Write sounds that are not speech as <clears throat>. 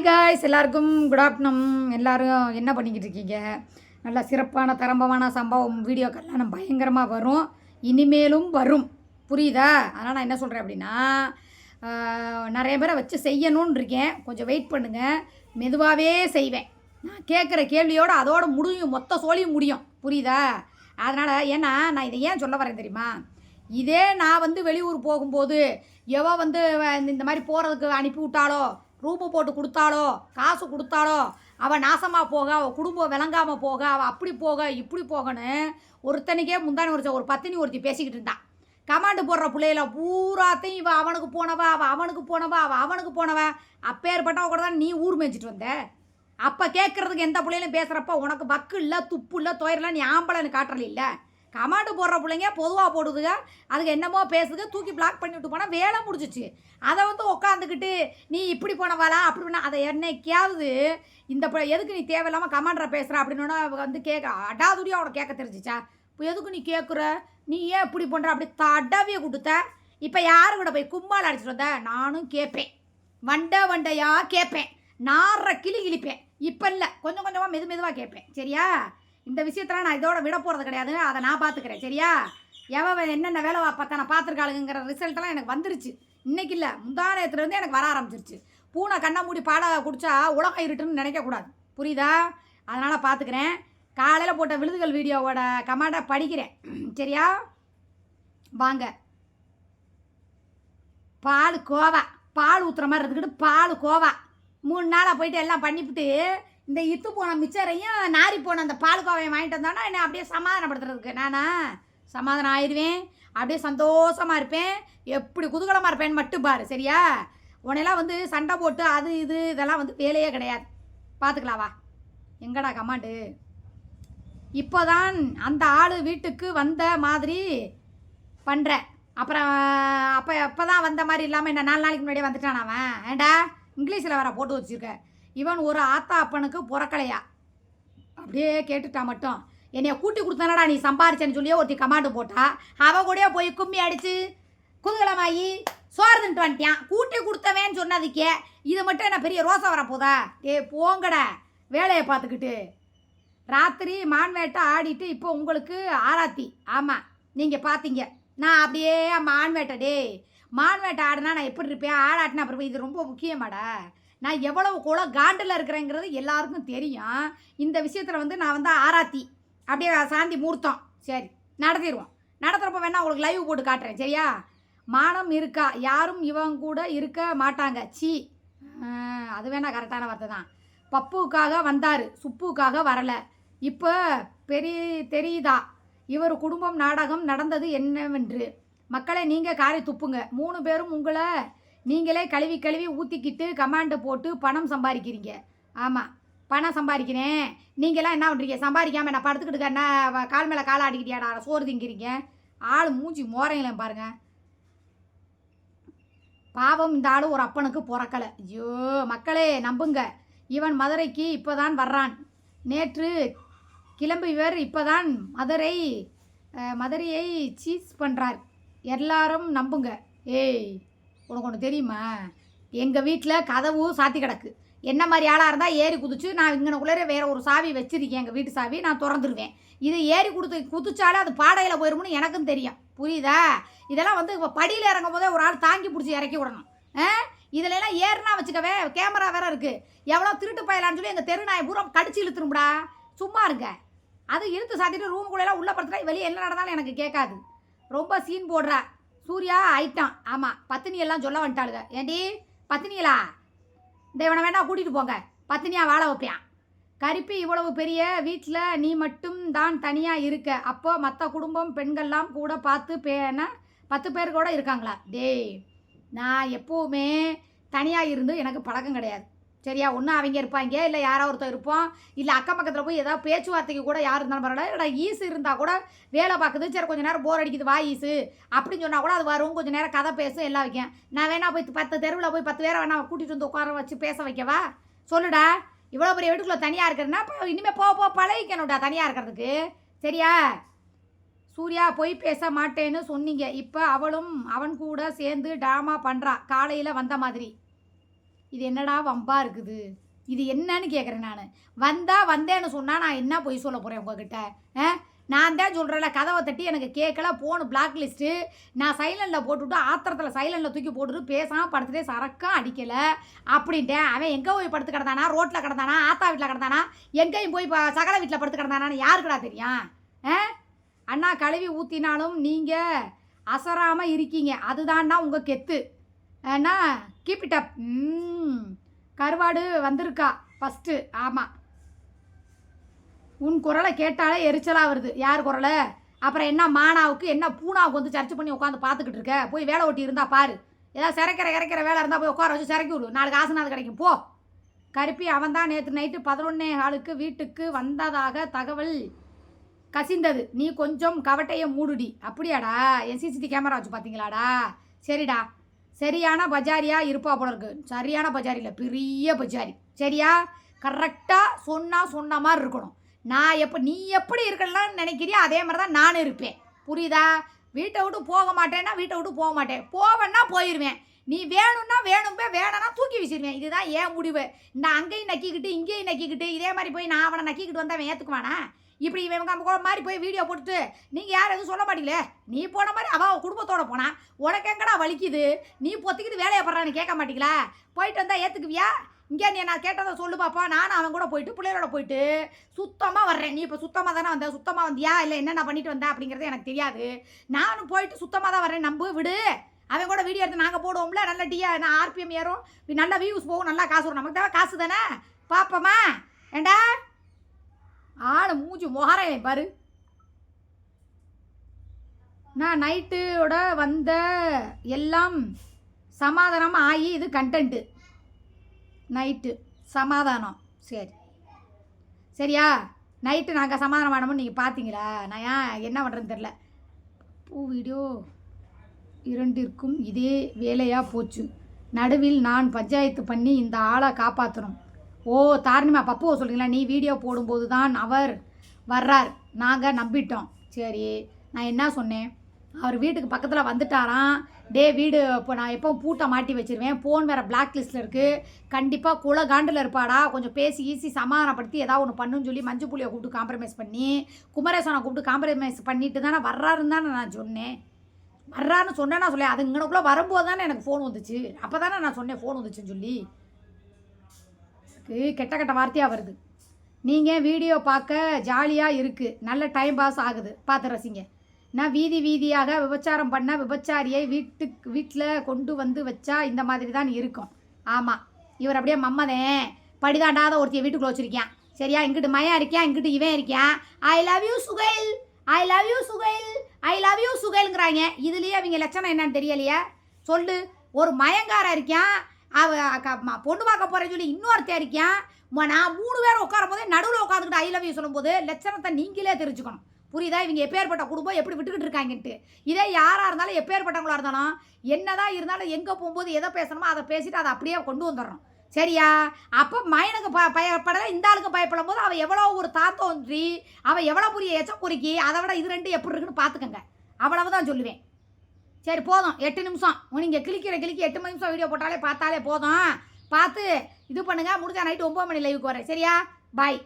Hi guys எல்லாருக்கும் good afternoon எல்லோரும் என்ன பண்ணிக்கிட்டு இருக்கீங்க? நல்லா சிறப்பான தரம்பமான சம்பவம் வீடியோ நம்ம பயங்கரமாக வரும். இனிமேலும் வரும். புரியுதா? அதனால் நான் என்ன சொல்கிறேன் அப்படின்னா நிறைய பேரை வச்சு செய்யணும்னு இருக்கேன். கொஞ்சம் வெயிட் பண்ணுங்கள் மெதுவாகவே செய்வேன். நான் கேட்குற கேள்வியோடு அதோட முடியும். மொத்த சோழியும் முடியும். புரியுதா? அதனால் ஏன்னா நான் இதை ஏன் சொல்ல வரேன் தெரியுமா? இதே நான் வந்து வெளியூர் போகும்போது எவோ வந்து இந்த மாதிரி போகிறதுக்கு அனுப்பி விட்டாலோ ரூபு போட்டு கொடுத்தாலோ காசு கொடுத்தாலோ அவள் நாசமாக போக அவள் குடும்பம் விளங்காமல் போக அவள் அப்படி போக இப்படி போகன்னு ஒருத்தனுக்கே முந்தானி ஒருத்த ஒரு பத்தினி ஒருத்தி பேசிக்கிட்டு இருந்தான் கமாண்டு போடுற பிள்ளையில பூராத்தையும் இவன் அவனுக்கு போனவா அவள் அவனுக்கு போனவா அவள் அவனுக்கு போனவன் அப்பேற்பட்டவ கூட தான் நீ ஊர் மேய்ச்சிட்டு வந்த. அப்போ கேட்குறதுக்கு எந்த பிள்ளையிலும் பேசுகிறப்ப உனக்கு பக்கு இல்லை துப்பு இல்லை துயரில் நீ ஆம்பளைன்னு காட்டுறல இல்லை கமாண்டு போடுற பிள்ளைங்க பொதுவாக போடுதுங்க அதுக்கு என்னமோ பேசுதுங்க தூக்கி பிளாக் பண்ணிவிட்டு போனால் வேலை முடிஞ்சிச்சு. அதை வந்து உட்காந்துக்கிட்டு நீ இப்படி போனவாளா அப்படி பண்ண அதை என்னைக்காவது இந்த ப- எதுக்கு நீ தேவையில்லாமல் கமாண்டரை பேசுகிற அப்படின்னு வந்து கேட்க அடாதுடியாக அவனை கேட்க தெரிஞ்சிச்சா? இப்போ எதுக்கு நீ கேட்குற நீ ஏன் இப்படி பண்ணுற அப்படி தடவிய கொடுத்த இப்போ யாரு கூட போய் கும்மால் அடிச்சிட்டு வந்த? நானும் கேட்பேன் வண்டை வண்டையாக கேட்பேன் நார கிளி கிழிப்பேன். இப்போ இல்லை. கொஞ்சம் கொஞ்சமாக மெது மெதுவாக கேட்பேன் சரியா? இந்த விஷயத்தில் நான் இதோட விட போகிறது கிடையாது. அதை நான் பார்த்துக்கிறேன் சரியா? எவன் என்னென்ன வேலை பார்த்தா நான் பார்த்துருக்காளுங்கிற ரிசல்ட்டெல்லாம் எனக்கு வந்துருச்சு. இன்னைக்கு இல்லை. முந்தானயத்துலேருந்து எனக்கு வர ஆரம்பிச்சிருச்சு. பூனை கண்ணை மூடி பாட குடித்தா உலகம் இருட்டுன்னு நினைக்கக்கூடாது புரியுதா? அதனால் பார்த்துக்கிறேன் காலையில் போட்ட விழுதுகள் வீடியோவோட கமாண்டை படிக்கிறேன். <clears throat> சரியா? வாங்க. பால் கோவா. பால் ஊற்றுற மாதிரி இருந்துக்கிட்டு பால் கோவா. மூணு நாளாக போயிட்டு எல்லாம் பண்ணிவிட்டு இந்த இத்து போன மிச்சரையும் நாரி போன அந்த பால் வாங்கிட்டு வந்தோன்னா என்னை அப்படியே சமாதானப்படுத்துறதுக்கு. நானா? சமாதானம் ஆயிடுவேன். அப்படியே சந்தோஷமாக இருப்பேன். எப்படி குதூகலமாக இருப்பேன்னு மட்டும் பாரு சரியா? உன்னையெல்லாம் வந்து சண்டை போட்டு அது இது இதெல்லாம் வந்து வேலையே கிடையாது. பார்த்துக்கலாம் வா. எங்கடா கமாண்டு? இப்போதான் அந்த ஆள் வீட்டுக்கு வந்த மாதிரி பண்ணுற அப்புறம் அப்போ அப்போ தான் வந்த மாதிரி இல்லாமல் என்ன நாலு நாளைக்கு முன்னாடியே வந்துட்டான் அவன்? ஏண்டா இங்கிலீஷில் வேற போட்டு வச்சிருக்க. இவன் ஒரு ஆத்தா அப்பனுக்கு புறக்கலையா? அப்படியே கேட்டுட்டா மட்டும். என்னைய கூட்டி கொடுத்தானடா நீ சம்பாரிச்சேன்னு சொல்லியே ஒருத்தி கமாண்டு போட்டா. அவ கூடயே போய் கும்மி அடிச்சு குதூகலமாயி சோறு தின்ட்டு வந்துட்டான் கூட்டி கொடுத்தவேன்னு சொன்னதுக்கே இது மட்டும் என்ன பெரிய ரோசை வரப்போதா? ஏ போங்கட வேலையை பார்த்துக்கிட்டு. ராத்திரி மான்வேட்டை ஆடிட்டு இப்போ உங்களுக்கு ஆராத்தி. ஆமாம் நீங்கள் பார்த்தீங்க நான் அப்படியே மான்வேட்டை டே டேய் ஆடினா நான் எப்படி இருப்பேன்? ஆடாட்டினா அப்புறம் இது ரொம்ப முக்கியமாடா. நான் எவ்வளவு கூட காண்டில் இருக்கிறேங்கிறது எல்லாருக்கும் தெரியும். இந்த விஷயத்தில் வந்து நான் வந்து ஆராத்தி அப்படியே சாந்தி மூர்த்தம். சரி நடத்திடுவோம். நடத்துகிறப்ப வேணால் உங்களுக்கு லைவ் போட்டு காட்டுறேன் சரியா? மானம் இருக்கா? யாரும் இவங்க கூட இருக்க மாட்டாங்க. சி. அது வேணால் கரெக்டான வார்த்தை தான். பப்புவுக்காக வந்தார் சுப்புவுக்காக வரலை. இப்போ பெரிய தெரியுதா? இவர் குடும்பம் நாடகம் நடந்தது என்னவென்று? மக்களை நீங்கள் காரை துப்புங்க. மூணு பேரும் உங்களை நீங்களே கழுவி கழுவி ஊற்றிக்கிட்டு கமாண்டு போட்டு பணம் சம்பாதிக்கிறீங்க. ஆமாம் பணம் சம்பாதிக்கிறேன். நீங்களாம் என்ன பண்ணுறீங்க சம்பாதிக்காம நான் படுத்துக்கிட்டு என்ன கால் மேலே கால் ஆடிக்கிட்டியாடா? சோறு திங்கிறீங்க. ஆள் மூஞ்சி மோரைங்களேன் பாருங்க. பாவம் இந்த ஆள் ஒரு அப்பனுக்கு பிறக்கலை. ஐயோ மக்களே நம்புங்க. இவன் மதுரைக்கு இப்போதான் வர்றான். நேற்று கிளம்பியவர் இப்போதான் மதுரை மதுரையை சீஸ் பண்ணுறார் எல்லாரும் நம்புங்க. ஏய் உனக்கு ஒன்று தெரியுமா? எங்கள் வீட்டில் கதவு சாத்தி கிடக்கு. என்ன மாதிரி ஆளாக இருந்தால் ஏறி குதிச்சு நான் இங்கனக்குள்ளே வேற ஒரு சாவி வச்சுருக்கேன் எங்கள் வீட்டு சாவி நான் திறந்துருவேன். இது ஏறி கொடுத்து குதிச்சாலே அது பாடையில் போயிருமுன்னு எனக்கும் தெரியும். புரியுதா? இதெல்லாம் வந்து இப்போ படியில் இறங்கும் போதே ஒரு ஆள் தாங்கி பிடிச்சி இறக்கி விடணும். ஆ? இதுலலாம் ஏறுனா வச்சுக்கவே கேமரா வேற இருக்குது எவ்வளோ திருட்டு பயலான்னு சொல்லி எங்கள் தெரு நாய் பூரா கடிச்சு இழுத்துரும்டா. சும்மா இருங்க. அது இழுத்து சாத்திட்டு ரூமுக்குள்ளெல்லாம் உள்ளே உள்ள படுத்துட்டா வெளியே என்ன நடந்தாலும் எனக்கு கேட்காது. ரொம்ப சீன் போடுறா. சூர்யா ஆயிட்டான். ஆமாம் பத்தினி எல்லாம் சொல்ல வந்துட்டாளுங்க. ஏண்டி பத்தினியலா இந்த இவனை வேணா கூட்டிகிட்டு போங்க. பத்தினியாக வாழ வைப்பியான் கருப்பி இவ்வளவு பெரிய வீட்டில் நீ மட்டும் தான் தனியாக இருக்க. அப்போ மற்ற குடும்பம் பெண்கள்லாம் கூட பார்த்து பேன பத்து பேர் கூட இருக்காங்களா? டேய் நான் எப்போவுமே தனியாக இருந்து எனக்கு பழக்கம் கிடையாது. சரியா ஒன்றும் அவங்க இருப்பாங்க இல்லை யாரோ ஒருத்தர் இருப்போம் இல்லை அக்கம் பக்கத்தில் போய் ஏதாவது பேச்சுவார்த்தைக்கு கூட யார் இருந்தாலும் பரவாயில்ல இல்லைடா ஈஸு இருந்தால் கூட வேலை பார்க்குது சரி கொஞ்சம் நேரம் போர் அடிக்குது வா ஈஸு அப்படின்னு சொன்னால் கூட அது வரும் கொஞ்சம் நேரம் கதை பேசும் எல்லாம் வைக்கும். நான் வேணா போய் பத்து தெருவில் போய் பத்து பேரை வேணா கூட்டிகிட்டு வந்து உட்கார வச்சு பேச வைக்கவா? சொல்லுடா இவ்வளோ பெரிய வீட்டுக்குள்ளே தனியாக இருக்கிறேன்னா இப்போ இனிமேல் போக போக பழகிக்கணும்டா தனியாக இருக்கிறதுக்கு. சரியா? சூர்யா போய் பேச மாட்டேன்னு சொன்னீங்க. இப்போ அவளும் அவன் கூட சேர்ந்து ட்ராமா பண்ணுறா காலையில் வந்த மாதிரி. இது என்னடா வம்பா இருக்குது? இது என்னன்னு கேட்குறேன் நான். வந்தால் வந்தேன்னு சொன்னால் நான் என்ன போய் சொல்ல போகிறேன் உங்ககிட்ட? ஆ? நான் தான் சொல்கிறேன்ல கதவை தட்டி எனக்கு கேட்கல ஃபோனு பிளாக் லிஸ்ட்டு நான் சைலண்டில் போட்டுவிட்டு ஆத்திரத்தில் சைலண்டில் தூக்கி போட்டுட்டு பேசாமல் படுத்துட்டே சரக்கம் அடிக்கலை. அப்படின்ட்டேன். அவன் எங்கே போய் படுத்து கிடந்தானா? ரோட்டில் கிடந்தானா? ஆத்தா வீட்டில் கிடந்தானா? எங்கேயும் போய் இப்போ சகல வீட்டில் படுத்து கிடந்தானான்னு யாருக்குடா தெரியும்? ஆ? அண்ணா கழுவி ஊற்றினாலும் நீங்கள் அசராமல் இருக்கீங்க. அதுதான்டா உங்கள் கெத்து. ஏன்னா கீப் இட் அப் கருவாடு வந்திருக்கா? ஃபஸ்ட்டு ஆமாம் உன் குரலை கேட்டாலே எரிச்சலாக வருது. யார் குரலை? அப்புறம் என்ன மானாவுக்கு என்ன பூனாவுக்கு வந்து சர்ச் பண்ணி உட்காந்து பார்த்துக்கிட்டு இருக்க? போய் வேலை ஒட்டி இருந்தா பாரு. ஏதாவது சிறைக்கிற இறக்கிற வேலை இருந்தால் போய் உட்கார வச்சு சிறக்கி விடு. நாளைக்கு ஆசனாவது கிடைக்கும். போ. கருப்பி அவன் தான் நேற்று நைட்டு பதினொன்னே ஆளுக்கு வீட்டுக்கு வந்ததாக தகவல் கசிந்தது. நீ கொஞ்சம் கவட்டையை மூடுடி. அப்படியாடா? என் சிசிடி கேமரா வச்சு பார்த்தீங்களாடா? சரிடா. சரியான பஜாரியாக இருப்பா போல இருக்கு. சரியான பஜாரி இல்லை பெரிய பஜாரி. சரியா? கரெக்டாக சொன்னால் சொன்ன மாதிரி இருக்கணும். நான் எப்போ நீ எப்படி இருக்கலாம்னு நினைக்கிறியோ அதே மாதிரி தான் நானும் இருப்பேன். புரியுதா? வீட்டை விட்டு போக மாட்டேன்னா வீட்டை விட்டு போக மாட்டேன். போவேன்னா போயிடுவேன் நீ வேணும்னா வேணும்பே வேணாம்னா தூக்கி வீசிடுவேன் இதுதான் ஏன் முடிவு. இந்த அங்கேயும் நக்கிக்கிட்டு இங்கேயும் நக்கிக்கிட்டு இதே மாதிரி போய் நான் அவனை நக்கிக்கிட்டு வந்தா ஏற்றுக்குவானா இப்படி இவங்க நம்ம மாதிரி போய் வீடியோ போட்டுட்டு நீங்கள் யாரும் எதுவும் சொல்ல மாட்டீங்களே? நீ போன மாதிரி அவள் குடும்பத்தோட போனான் உனக்கு எங்கடா வலிக்குது? நீ பொத்திக்கிட்டு வேலையை படுறான்னு கேட்க மாட்டீங்களா? போயிட்டு வந்தால் ஏற்றுக்குவியா இங்கே நீ நான் கேட்டதை சொல்லு பாப்பா. நானும் அவன் கூட போயிட்டு பிள்ளைகளோட போயிட்டு சுத்தமாக வர்றேன். நீ இப்போ சுத்தமாக தானே வந்த? சுத்தமாக வந்தியா? இல்லை என்னென்ன பண்ணிட்டு வந்த? அப்படிங்கிறது எனக்கு தெரியாது. நானும் போயிட்டு சுத்தமாக தான் வரேன் நம்ப விடு. அவன் கூட வீடியோ எடுத்து நாங்கள் போடுவோம்ல. நல்ல டிஆ நான் ஆர்பிஎம் ஏறும். நல்ல வியூஸ் போகும். நல்லா காசு வரும். நமக்கு தேவை காசு தானே? பார்ப்போமா ஏண்டா? ஆளை மூஞ்சி முகரையை பாரு. நான் நைட்டோட வந்த எல்லாம் சமாதானமாக ஆகி இது கண்டென்ட்டு நைட்டு சமாதானம். சரி. சரியா? நைட்டு நாங்கள் சமாதானம் ஆனோம்னு நீங்கள் பார்த்தீங்களா நான் ஏன் என்ன பண்ணுறேன்னு தெரில பூ வீடியோ இரண்டிற்கும் இதே வேலையாக போச்சு. நடுவில் நான் பஞ்சாயத்து பண்ணி இந்த ஆளை காப்பாற்றணும் ஓ தாரணிமா பப்புவை சொல்கிறீங்களா நீ வீடியோ போடும்போது தான் அவர் வர்றார். நாங்கள் நம்பிட்டோம். சரி நான் என்ன சொன்னேன்? அவர் வீட்டுக்கு பக்கத்தில் வந்துட்டாராம். டே வீடு இப்போ நான் எப்போ பூட்டை மாட்டி வச்சிருவேன். ஃபோன் வேறு பிளாக் லிஸ்ட்டில் இருக்குது கண்டிப்பாக குலகாண்டில் இருப்பாடா. கொஞ்சம் பேசி ஈஸி சமாதானப்படுத்தி ஏதாவது ஒன்று பண்ணுன்னு சொல்லி மஞ்சு புள்ளியை கூப்பிட்டு காம்ப்ரமைஸ் பண்ணி குமரேசனை கூப்பிட்டு காம்ப்ரமைஸ் பண்ணிட்டு தானே வர்றாருன்னு தானே நான் சொன்னேன். வர்றான்னு சொன்னேன் நான் சொல்லேன். அது இங்கனக்குள்ளே வரும்போது தானே எனக்கு ஃபோன் வந்துச்சு. அப்போ தானே நான் சொன்னேன் ஃபோன் வந்துச்சுன்னு சொல்லி. கெட்ட கெட்ட வார்த்தையாக வருது. நீங்கள் வீடியோ பார்க்க ஜாலியாக இருக்குது நல்ல டைம் பாஸ் ஆகுது. பார்த்து ரசிங்க. நான் வீதி வீதியாக விபச்சாரம் பண்ண விபச்சாரியை வீட்டுக்கு வீட்டில் கொண்டு வந்து வச்சா இந்த மாதிரி தான் இருக்கும். ஆமாம் இவர் அப்படியே மம்மதேன் படிதாண்டாத ஒருத்திய வீட்டுக்குள்ள வச்சிருக்கேன் சரியா? இங்கிட்டு மயம் இருக்கியா? இங்கிட்டு இவன் இருக்கியான் I love you Suhail. I love you Suhail. I love you சுகைலுங்கிறாங்க. இதுலேயே அவங்க லட்சணம் என்னன்னு தெரியலையா? சொல்லு. ஒரு மயங்காரன் இருக்கான் அவ பொண்ணு பார்க்க போகிறேன்னு சொல்லி இன்னொரு இருக்கான் ம- நான் மூணு பேர் உட்காரும் போதே நடுவில் உட்காந்துக்கிட்டு ஐ லவ் யூ சொல்லும்போது லட்சணத்தை நீங்களே தெரிஞ்சுக்கணும். புரியுதா? இவங்க எப்பேற்பட்ட குடும்பம் எப்படி விட்டுக்கிட்டு இருக்காங்கன்ட்டு. இதே யாராக இருந்தாலும் எப்பேற்பட்டவங்களாக இருந்தாலும் என்னதான் இருந்தாலும் எங்கே போகும்போது எதை பேசணுமோ அதை பேசிட்டு அதை அப்படியே கொண்டு வந்துடுறோம். சரியா? அப்போ மயனுக்கு ப பயப்படலை இந்த ஆளுக்கு பயப்படும் போது அவள் எவ்வளோ ஒரு தாத்தோன்றி அவள் எவ்வளோ புரிய எச்சம் குறுக்கி அதை விட இது ரெண்டு எப்படி இருக்குன்னு பார்த்துக்கங்க. அவ்வளவு தான் சொல்லுவேன். சரி போதும். எட்டு நிமிஷம். நீங்கள் கிளிக்கிற கிளிக்கி எட்டு நிமிஷம் வீடியோ போட்டாலே பார்த்தாலே போதும். பார்த்து இது பண்ணுங்கள் முடிஞ்சா நைட்டு ஒம்பது மணி லைவுக்கு வரேன். சரியா? பாய்